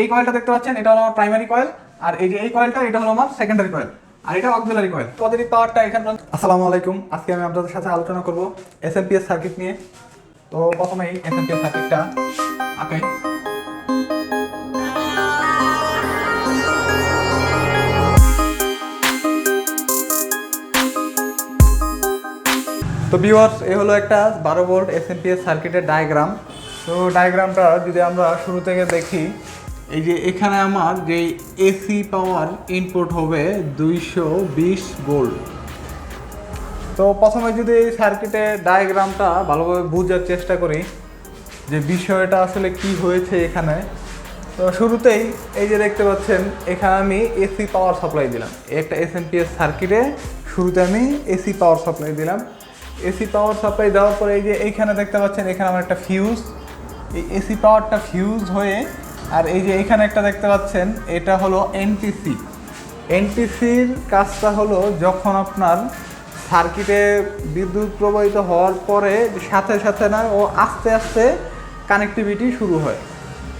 এই কয়েলটা দেখতে পাচ্ছেন, এটা হলো আমার প্রাইমারি কয়েল আর এই যে এই কয়েলটা এটা হলো আমার সেকেন্ডারি কয়েল আর এটা অক্সিলারি কয়েল পজিটিভ পাওয়ারটা এখানে আসসালামু আলাইকুম, আজকে আমি আপনাদের সাথে আলোচনা করব এসএমপিএস সার্কিট নিয়ে। তো প্রথমেই এসএমপিএস সার্কিটটা আঁকাই। তো ভিউয়ার্স এ হলো একটা বারো ভোল্ট এসএমপিএস সার্কিটের ডায়াগ্রাম তো ডায়াগ্রামটা যদি আমরা শুরু থেকে দেখি এই যে এখানে আমার যে এসি পাওয়ার ইনপুট হবে দুইশো বিশ ভোল্ট তো প্রথমে যদি এই সার্কিটের ডায়াগ্রামটা ভালোভাবে বোঝার চেষ্টা করি যে বিষয়টা আসলে কি হয়েছে এখানে। তো শুরুতেই এই যে দেখতে পাচ্ছেন, এখানে আমি এসি পাওয়ার সাপ্লাই দিলাম। একটা এসএমপিএস সার্কিটে শুরুতে আমি এসি পাওয়ার সাপ্লাই দিলাম। এসি পাওয়ার সাপ্লাই দেওয়ার পরে এই যে এইখানে দেখতে পাচ্ছেন, এখানে আমার একটা ফিউজ এই এসি পাওয়ারটা ফিউজ হয়ে আর এই যে এখানে একটা দেখতে পাচ্ছেন, এটা হলো এনটিসি এনটিসির কাজটা হলো যখন আপনার সার্কিটে বিদ্যুৎ প্রবাহিত হওয়ার পরে সাথে সাথে না, ও আস্তে আস্তে কানেক্টিভিটি শুরু হয়।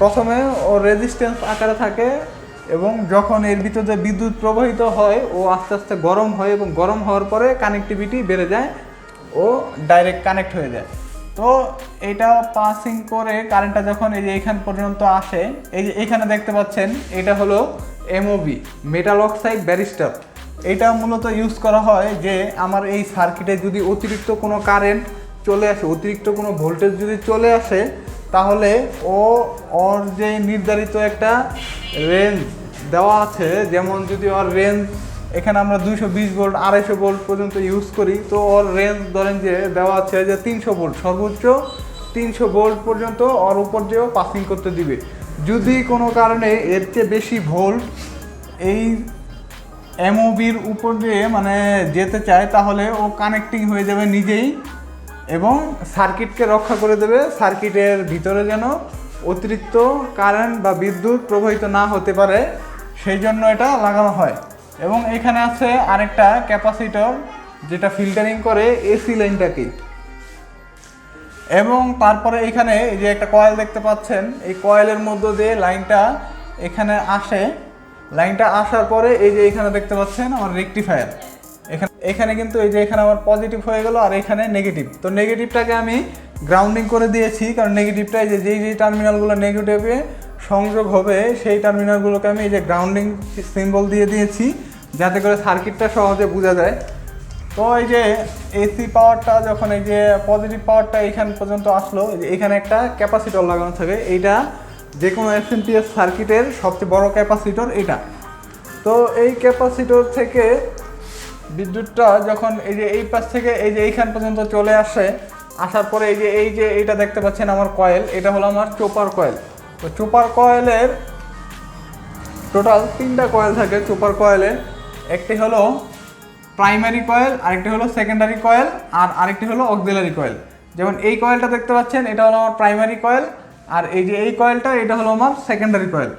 প্রথমে ও রেজিস্ট্যান্স আকারে থাকে এবং যখন এর ভিতরে বিদ্যুৎ প্রবাহিত হয়, ও আস্তে আস্তে গরম হয় এবং গরম হওয়ার পরে কানেক্টিভিটি বেড়ে যায়, ও ডাইরেক্ট কানেক্ট হয়ে যায়। তো এটা পাসিং করে কারেন্টটা যখন এই যে এখান পর্যন্ত আসে, এই যে এখানে দেখতে পাচ্ছেন, এটা হলো এমওবি মেটাল অক্সাইড ব্যারিস্টার এটা মূলত ইউজ করা হয় যে আমার এই সার্কিটে যদি অতিরিক্ত কোনো কারেন্ট চলে আসে, অতিরিক্ত কোনো ভোল্টেজ যদি চলে আসে, তাহলে ও, ওর যে নির্ধারিত একটা রেঞ্জ দেওয়া আছে, যেমন যদি ওর রেঞ্জ এখানে আমরা দুইশো বিশ ভোল্ট আড়াইশো ভোল্ট পর্যন্ত ইউজ করি। তো ওর রেঞ্জ ধরেন যে দেওয়া আছে যে তিনশো ভোল্ট সর্বোচ্চ তিনশো ভোল্ট পর্যন্ত ওর উপর দিয়েও পাসিং করতে দিবে। যদি কোনো কারণে এর চেয়ে বেশি ভোল্ট এই এমওবির উপর দিয়ে মানে যেতে চায়, তাহলে ও কানেক্টিং হয়ে যাবে নিজেই এবং সার্কিটকে রক্ষা করে দেবে। সার্কিটের ভিতরে যেন অতিরিক্ত কারেন্ট বা বিদ্যুৎ প্রবাহিত না হতে পারে, সেই জন্য এটা লাগানো হয়। এবং এখানে আছে আরেকটা ক্যাপাসিটর, যেটা ফিল্টারিং করে এসি লাইনটাকে। এবং তারপরে এখানে এই যে একটা কয়েল দেখতে পাচ্ছেন, এই কয়েলের মধ্য দিয়ে লাইনটা এখানে আসে। লাইনটা আসার পরে এই যে এখানে দেখতে পাচ্ছেন আমার রেকটিফায়ার। এখানে এখানে কিন্তু এই যে এখানে আমার পজিটিভ হয়ে গেল আর এখানে নেগেটিভ। তো নেগেটিভটাকে আমি গ্রাউন্ডিং করে দিয়েছি, কারণ নেগেটিভটা এই যে যেই যেই টার্মিনালগুলো নেগেটিভে সংযোগ হবে সেই টার্মিনালগুলোকে আমি এই যে গ্রাউন্ডিং সিম্বল দিয়ে দিয়েছি, যাতে করে সার্কিটটা সহজে বোঝা যায়। তো এই যে এসি পাওয়ারটা যখন এই যে পজিটিভ পাওয়ারটা এখান পর্যন্ত আসলো এখানে একটা ক্যাপাসিটর লাগানো থাকে, এইটা যে কোনো এসএমপিএস সার্কিটের সবচেয়ে বড় ক্যাপাসিটর এটা। তো এই ক্যাপাসিটর থেকে বিদ্যুৎটা যখন এই যে এই পাশ থেকে এই যে এইখান পর্যন্ত চলে আসে, আসার পরে এই যে এই যে এইটা দেখতে পাচ্ছেন আমার কয়েল এটা হলো আমার চোপার কয়েল তো চোপার কয়েলের টোটাল তিনটা কয়েল থাকে চোপার কয়েলে একটি হলো প্রাইমারি কয়েল আরেকটি হলো সেকেন্ডারি কয়েল আর আরেকটি হলো অক্সিলারি কয়েল যেমন এই কয়েলটা দেখতে পাচ্ছেন, এটা হলো আমার প্রাইমারি কয়েল আর এই যে এই কয়েলটা এটা হলো আমার সেকেন্ডারি কয়েল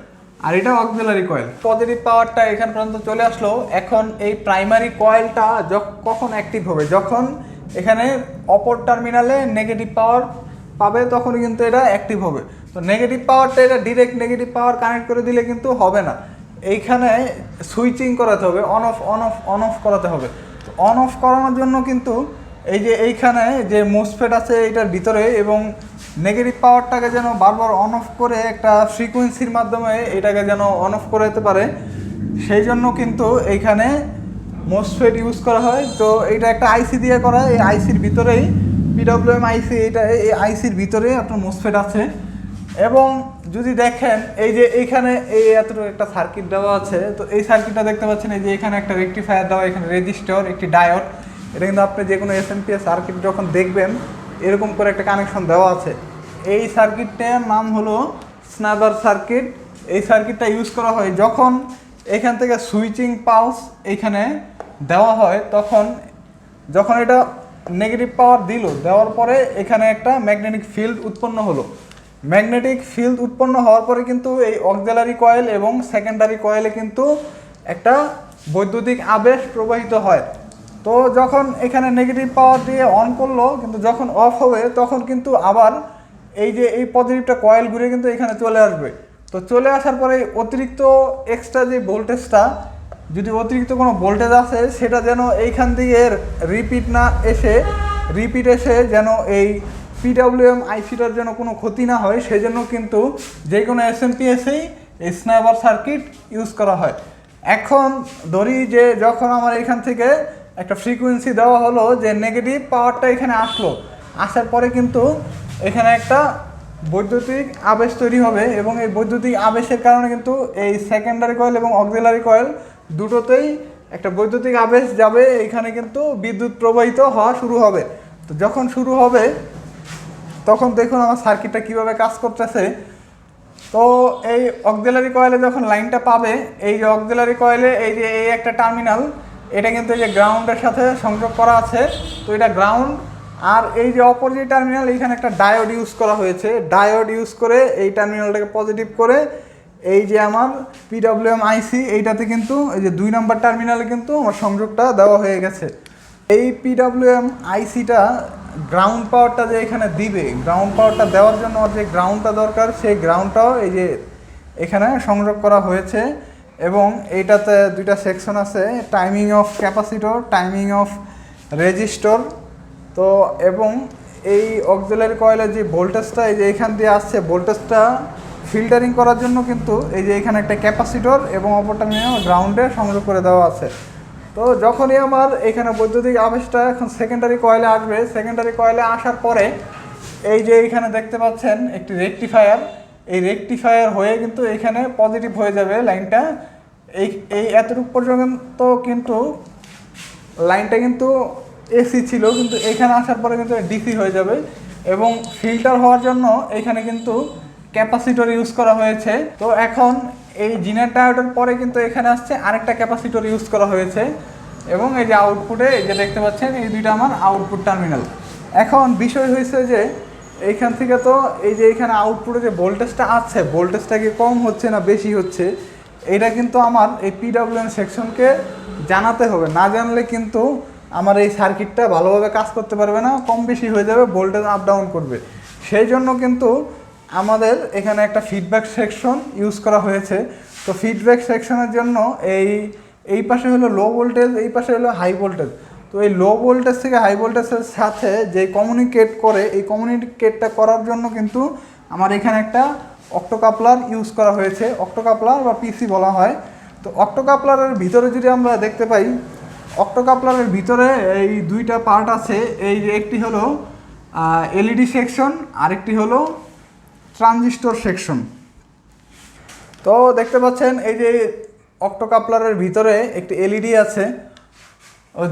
আর এটা অক্সিলারি কয়েল পজিটিভ পাওয়ারটা এখান পর্যন্ত চলে আসলো। এখন এই প্রাইমারি কয়েলটা কখন অ্যাক্টিভ হবে? যখন এখানে অপর টার্মিনালে নেগেটিভ পাওয়ার পাবে তখন কিন্তু এটা অ্যাক্টিভ হবে। তো নেগেটিভ পাওয়ারটা এটা ডিরেক্ট নেগেটিভ পাওয়ার কানেক্ট করে দিলে কিন্তু হবে না। এইখানে সুইচিং করাতে হবে on off on off on off করাতে হবে। তো অন অফ করানোর জন্য কিন্তু এই যে এইখানে যে মোসফেট আছে এটার ভিতরে এবং নেগেটিভ পাওয়ারটাকে যেন বারবার অন অফ করে একটা ফ্রিকোয়েন্সির মাধ্যমে এটাকে যেন অন অফ করে যেতে পারে, সেই জন্য কিন্তু এইখানে মোসফেট ইউজ করা হয়। তো এটা একটা আইসি দিয়ে করা এই আইসির ভিতরেই পিডব্লিউএম আইসি এটা এই আইসির ভিতরে আপনার মোসফেট আছে। এবং যদি দেখেন, এই যে এইখানে এই এতটুকু একটা সার্কিট দেওয়া আছে, তো এই সার্কিটটা দেখতে পাচ্ছেন, এই যে এখানে একটা রেকটিফায়ার দেওয়া, এখানে রেজিস্টার একটি ডায়োড এটা কিন্তু আপনি যে কোনো এসএমপিএস সার্কিট যখন দেখবেন, এরকম করে একটা কানেকশন দেওয়া আছে। এই সার্কিটটার নাম হলো স্নাবার সার্কিট এই সার্কিটটা ইউজ করা হয় যখন এখান থেকে সুইচিং পালস এখানে দেওয়া হয়, তখন যখন এটা নেগেটিভ পাওয়ার দিল, দেওয়ার পরে এখানে একটা ম্যাগনেটিক ফিল্ড উৎপন্ন হলো। ম্যাগনেটিক ফিল্ড উৎপন্ন হওয়ার পরে কিন্তু এই অক্সিলারি কয়েল এবং সেকেন্ডারি কয়েলে কিন্তু একটা বৈদ্যুতিক আবেশ প্রবাহিত হয়। তো যখন এখানে নেগেটিভ পাওয়ার দিয়ে অন করল, কিন্তু যখন অফ হবে, তখন কিন্তু আবার এই যে এই পজিটিভটা কয়েল ঘুরে কিন্তু এখানে চলে আসবে। তো চলে আসার পরে অতিরিক্ত এক্সট্রা যে ভোল্টেজটা যদি অতিরিক্ত কোনো ভোল্টেজ আসে, সেটা যেন এইখান দিয়ে রিপিট না এসে রিপিট এসে যেন এই পিডাব্লিউএম আইসিটার যেন কোনো ক্ষতি না হয়, সেজন্য কিন্তু যে কোনো এস এম এই স্ন্যাপার সার্কিট ইউজ করা হয়। এখন ধরি যে যখন আমার এখান থেকে একটা ফ্রিকোয়েন্সি দেওয়া হলো যে নেগেটিভ পাওয়ারটা এখানে আসলো, আসার পরে কিন্তু এখানে একটা বৈদ্যুতিক আবেশ তৈরি হবে এবং এই বৈদ্যুতিক আবেশের কারণে কিন্তু এই সেকেন্ডারি কয়েল এবং অক্সিলারি কয়েল দুটোতেই একটা বৈদ্যুতিক আবেশ যাবে, এখানে কিন্তু বিদ্যুৎ প্রবাহিত হওয়া শুরু হবে। তো যখন শুরু হবে তখন দেখুন আমার সার্কিটটা কীভাবে কাজ করতেছে। তো এই অক্সিলারি কয়েলে যখন লাইনটা পাবে, এই যে অক্সিলারি কয়েলে এই যে এই একটা টার্মিনাল এটা কিন্তু এই যে গ্রাউন্ডের সাথে সংযোগ করা আছে। তো এটা গ্রাউন্ড আর এই যে অপর যে টার্মিনাল এইখানে একটা ডায়োড ইউজ করা হয়েছে। ডায়োড ইউজ করে এই টার্মিনালটাকে পজিটিভ করে এই যে আমার পিডব্লিউএম আইসি এইটাতে কিন্তু এই যে দুই নম্বর টার্মিনালে কিন্তু আমার সংযোগটা দেওয়া হয়ে গেছে। এই পিডব্লিউএম আইসিটা গ্রাউন্ড পাওয়ারটা যে এখানে দিবে গ্রাউন্ড পাওয়ারটা দেওয়ার জন্য ওর যে গ্রাউন্ডটা দরকার, সেই গ্রাউন্ডটাও এই যে এখানে সংযোগ করা হয়েছে এবং এইটাতে দুইটা সেকশন আছে timing of capacitor timing of resistor তো এবং এই অক্সিলারি কয়েলের যে ভোল্টেজটা এই যে এখান দিয়ে আসছে ভোল্টেজটা ফিল্টারিং করার জন্য কিন্তু এই যে এখানে একটা ক্যাপাসিটর এবং অপরটা নিয়ে গ্রাউন্ডে সংযোগ করে দেওয়া আছে। তো যখনই আমার এখানে বৈদ্যুতিক আবেশটা এখন সেকেন্ডারি কয়েলে আসবে সেকেন্ডারি কয়েলে আসার পরে এই যে এখানে দেখতে পাচ্ছেন একটি রেকটিফায়ার এই রেকটিফায়ার হয়ে কিন্তু এখানে পজিটিভ হয়ে যাবে লাইনটা। এই এই এতটুকু পর্যন্ত কিন্তু লাইনটা কিন্তু এসি ছিল, কিন্তু এখানে আসার পরে কিন্তু ডিসি হয়ে যাবে এবং ফিল্টার হওয়ার জন্য এখানে কিন্তু ক্যাপাসিটর ইউজ করা হয়েছে। তো এখন এই জিনার ডায়োডের পরে কিন্তু এখানে আসছে আরেকটা ক্যাপাসিটর ইউজ করা হয়েছে। এবং এই যে আউটপুটে এই যে দেখতে পাচ্ছেন, এই দুইটা আমার আউটপুট টার্মিনাল। এখন বিষয় হয়েছে যে, এইখান থেকে তো এই যে এখানে আউটপুটে যে ভোল্টেজটা আছে, ভোল্টেজটা কি কম হচ্ছে না বেশি হচ্ছে, এটা কিন্তু আমার এই পিডাব্লিউএম সেকশনকে জানাতে হবে। না জানলে কিন্তু আমার এই সার্কিটটা ভালোভাবে কাজ করতে পারবে না, কম বেশি হয়ে যাবে, ভোল্টেজ আপ ডাউন করবে। সেই জন্য কিন্তু আমাদের এখানে একটা ফিডব্যাক সেকশন ইউজ করা হয়েছে। তো ফিডব্যাক সেকশনের জন্য এই এই পাশে হলো লো ভোল্টেজ এই পাশে হলো হাই ভোল্টেজ তো এই লো ভোল্টেজ থেকে হাই ভোল্টেজের সাথে যে কমিউনিকেট করে, এই কমিউনিকেটটা করার জন্য কিন্তু আমার এখানে একটা অক্টোকাপলার ইউজ করা হয়েছে। অক্টোকাপলার বা পিসি বলা হয়। তো অক্টোকাপলারের ভিতরে যদি আমরা দেখতে পাই অক্টোকাপলারের ভিতরে এই দুইটা পার্ট আছে। এই যে একটি হলো এলইডি সেকশন আরেকটি হলো ট্রানজিস্টর সেকশন। তো দেখতে পাচ্ছেন, এই যে অক্টোকাপলারের ভিতরে একটি এলইডি আছে।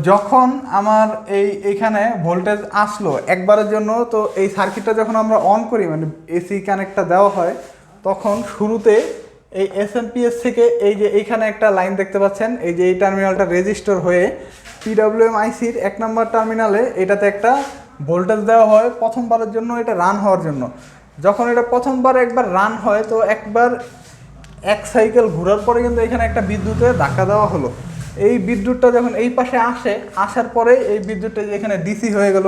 যখন আমার এই এইখানে ভোল্টেজ আসলো একবারের জন্য, তো এই সার্কিটটা যখন আমরা অন করি মানে এসি কানেক্টটা দেওয়া হয়, তখন শুরুতে এই এসএমপিএস থেকে এই যে এইখানে একটা লাইন দেখতে পাচ্ছেন, এই যে এই টার্মিনালটা রেজিস্টার হয়ে পিডব্লিউএম আইসির এক নম্বর টার্মিনালে এটাতে একটা ভোল্টেজ দেওয়া হয় প্রথমবারের জন্য, এটা রান হওয়ার জন্য। যখন এটা প্রথমবার একবার রান হয়, তো একবার এক সাইকেল ঘোরার পরে কিন্তু এখানে একটা বিদ্যুতের ধাক্কা দেওয়া হলো। এই বিদ্যুৎটা যখন এই পাশে আসে, আসার পরে এই বিদ্যুৎটা এখানে ডিসি হয়ে গেল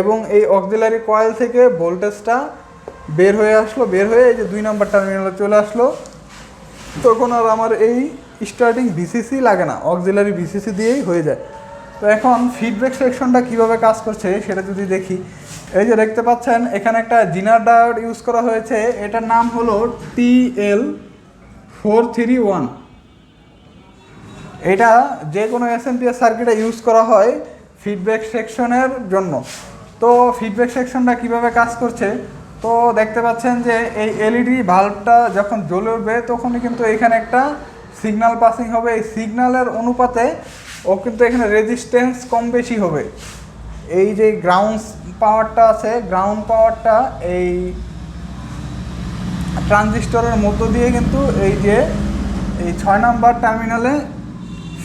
এবং এই অক্সিলারি কয়েল থেকে ভোল্টেজটা বের হয়ে আসলো, বের হয়ে এই যে দুই নম্বর টার্মিনালে চলে আসলো। তখন আর আমার এই স্টার্টিং ভিসিসি লাগে না অক্সিলারি ভিসিসি দিয়েই হয়ে যায়। তো এখন ফিডব্যাক সেকশনটা কীভাবে কাজ করছে সেটা যদি দেখি, এই যে দেখতে পাচ্ছেন, এখানে একটা জিনার ডায়োড ইউজ করা হয়েছে, এটার নাম হলো টিএল ফোর থ্রি ওয়ান। এটা যে কোনো এসএমপিএস সার্কিটে ইউজ করা হয় ফিডব্যাক সেকশনের জন্য। তো ফিডব্যাক সেকশনটা কীভাবে কাজ করছে? তো দেখতে পাচ্ছেন যে এই এলইডি বাল্বটা যখন জ্বলে উঠবে, তখনই কিন্তু এখানে একটা সিগন্যাল পাসিং হবে। এই সিগন্যালের অনুপাতে ও কিন্তু এখানে রেজিস্ট্যান্স কম বেশি হবে। এই যে গ্রাউন্ড পাওয়ারটা আছে গ্রাউন্ড পাওয়ারটা এই ট্রানজিস্টরের মধ্য দিয়ে কিন্তু এই যে এই ছয় নাম্বার টার্মিনালে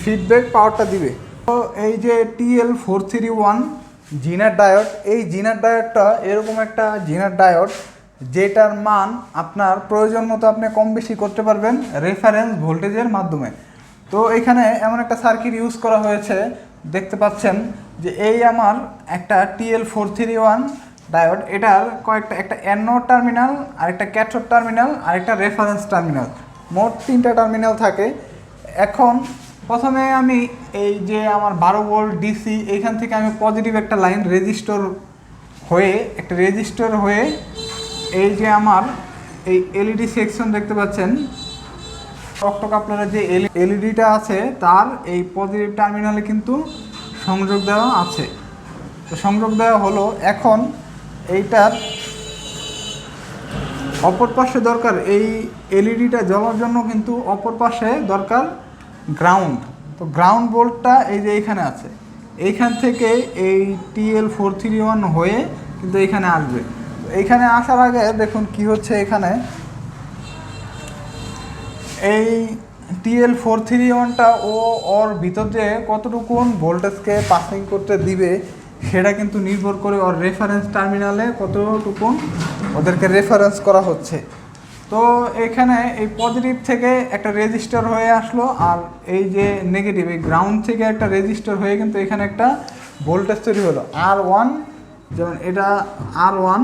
ফিডব্যাক পাওয়ারটা দিবে। তো এই যে TL four three one zener diode এই জিনার ডায়োডটা এরকম একটা জিনার ডায়োড যেটার মান আপনার প্রয়োজন মতো আপনি কম বেশি করতে পারবেন রেফারেন্স ভোল্টেজের মাধ্যমে। তো এখানে এমন একটা সার্কিট ইউজ করা হয়েছে, দেখতে পাচ্ছেন যে এই আমার একটা TL four three one diode এটার কয়েকটা, একটা অ্যানোড টার্মিনাল আর একটা ক্যাথোড টার্মিনাল আর একটা রেফারেন্স টার্মিনাল মোট তিনটা টার্মিনাল থাকে। এখন প্রথমে আমি এই যে আমার বারো ভোল্ট ডিসি এইখান থেকে আমি পজিটিভ একটা লাইন রেজিস্টর হয়ে, একটা রেজিস্টর হয়ে এই যে আমার এই এলইডি সেকশন দেখতে পাচ্ছেন রক্তকাপলারের যে এলইডিটা আছে, তার এই পজিটিভ টার্মিনালে কিন্তু সংযোগ দেওয়া আছে। তো সংযোগ দেওয়া হলো, এখন এইটার অপর পাশে দরকার এই এলইডিটা জ্বলার জন্য কিন্তু অপর পাশে দরকার গ্রাউন্ড তো গ্রাউন্ড বোল্টটা এই যে এইখানে আছে, এইখান থেকে এই টিএল ফোর থ্রি ওয়ান হয়ে কিন্তু এখানে আসবে। তো এইখানে আসার আগে দেখুন কি হচ্ছে এখানে। এই টিএল ফোর থ্রি ওয়ানটা ও ওর ভিতর যে কতটুকুন ভোল্টেজকে পাসিং করতে দিবে, সেটা কিন্তু নির্ভর করে ওর রেফারেন্স টার্মিনালে কতটুকুন ওদেরকে রেফারেন্স করা হচ্ছে। তো এখানে এই পজিটিভ থেকে একটা রেজিস্টার হয়ে আসলো, আর এই যে নেগেটিভ এই গ্রাউন্ড থেকে একটা রেজিস্টার হয়ে কিন্তু এখানে একটা ভোল্টেজ তৈরি হলো। আর ওয়ান যেমন এটা আর ওয়ান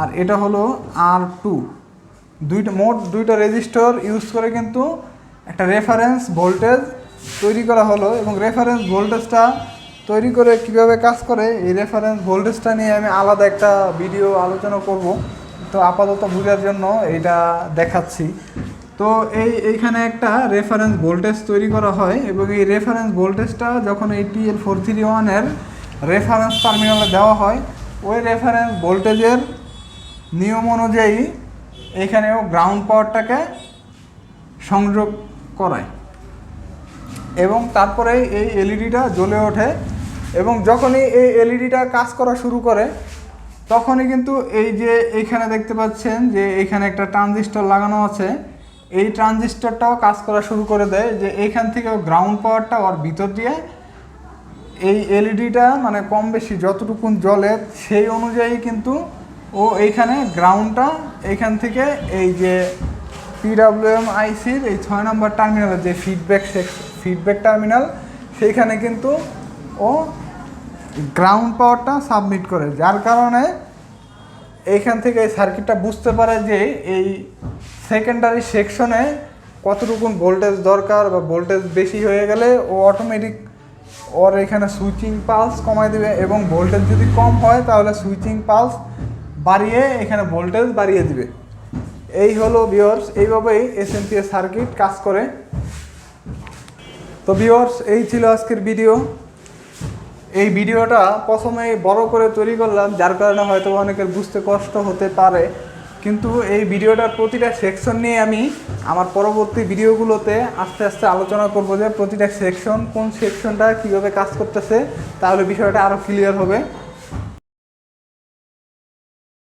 আর এটা হলো আর টু দুইটা মোট দুইটা রেজিস্টর ইউজ করে কিন্তু একটা রেফারেন্স ভোল্টেজ তৈরি করা হলো এবং রেফারেন্স ভোল্টেজটা তৈরি করে কীভাবে কাজ করে, এই রেফারেন্স ভোল্টেজটা নিয়ে আমি আলাদা একটা ভিডিও আলোচনা করব। তো আপাতত বোঝার জন্য এইটা দেখাচ্ছি। তো এই, এইখানে একটা রেফারেন্স ভোল্টেজ তৈরি করা হয় এবং এই রেফারেন্স ভোল্টেজটা যখন এই টিএল ফোর থ্রি ওয়ানের রেফারেন্স টার্মিনালে দেওয়া হয়, ওই রেফারেন্স ভোল্টেজের নিয়ম অনুযায়ী এখানেও গ্রাউন্ড পাওয়ারটাকে সংযোগ করায়। এবং তারপরে এই এলইডিটা জ্বলে ওঠে এবং যখনই এই এলইডিটা কাজ করা শুরু করে, তখনই কিন্তু এই যে এইখানে দেখতে পাচ্ছেন যে এইখানে একটা ট্রানজিস্টর লাগানো আছে। এই ট্রানজিস্টরটাও কাজ করা শুরু করে দেয় যে এইখান থেকে গ্রাউন্ড পাওয়ারটা ওর ভিতর দিয়ে এই এলইডিটা মানে কম বেশি যতটুকুন জ্বলে সেই অনুযায়ী কিন্তু ও এইখানে গ্রাউন্ডটা এইখান থেকে এই যে পিডাব্লিউএম আইসির এই ছয় নম্বর টার্মিনালের যে ফিডব্যাক ফিডব্যাক টার্মিনাল সেইখানে কিন্তু ও গ্রাউন্ড পাওয়ারটা সাবমিট করে। যার কারণে এইখান থেকে এই সার্কিটটা বুঝতে পারে যে এই সেকেন্ডারি সেকশনে কতটুকুন ভোল্টেজ দরকার বা ভোল্টেজ বেশি হয়ে গেলে ও অটোমেটিক ওর এখানে সুইচিং পালস কমায় দিবে এবং ভোল্টেজ যদি কম হয়, তাহলে সুইচিং পালস বাড়িয়ে এখানে ভোল্টেজ বাড়িয়ে দিবে। এই হলো ভিওর্স এইভাবেই এসএমপিএস সার্কিট কাজ করে। তো ভিওর্স এই ছিল আজকের ভিডিও এই ভিডিওটা প্রথমে বড় করে তৈরি করলাম, যার কারণে হয়তো অনেকের বুঝতে কষ্ট হতে পারে। কিন্তু এই ভিডিওটার প্রতিটা সেকশন নিয়ে আমি আমার পরবর্তী ভিডিওগুলোতে আস্তে আস্তে আলোচনা করব যে প্রতিটা সেকশন কোন সেকশনটা কীভাবে কাজ করতেছে, তাহলে বিষয়টা আরও ক্লিয়ার হবে।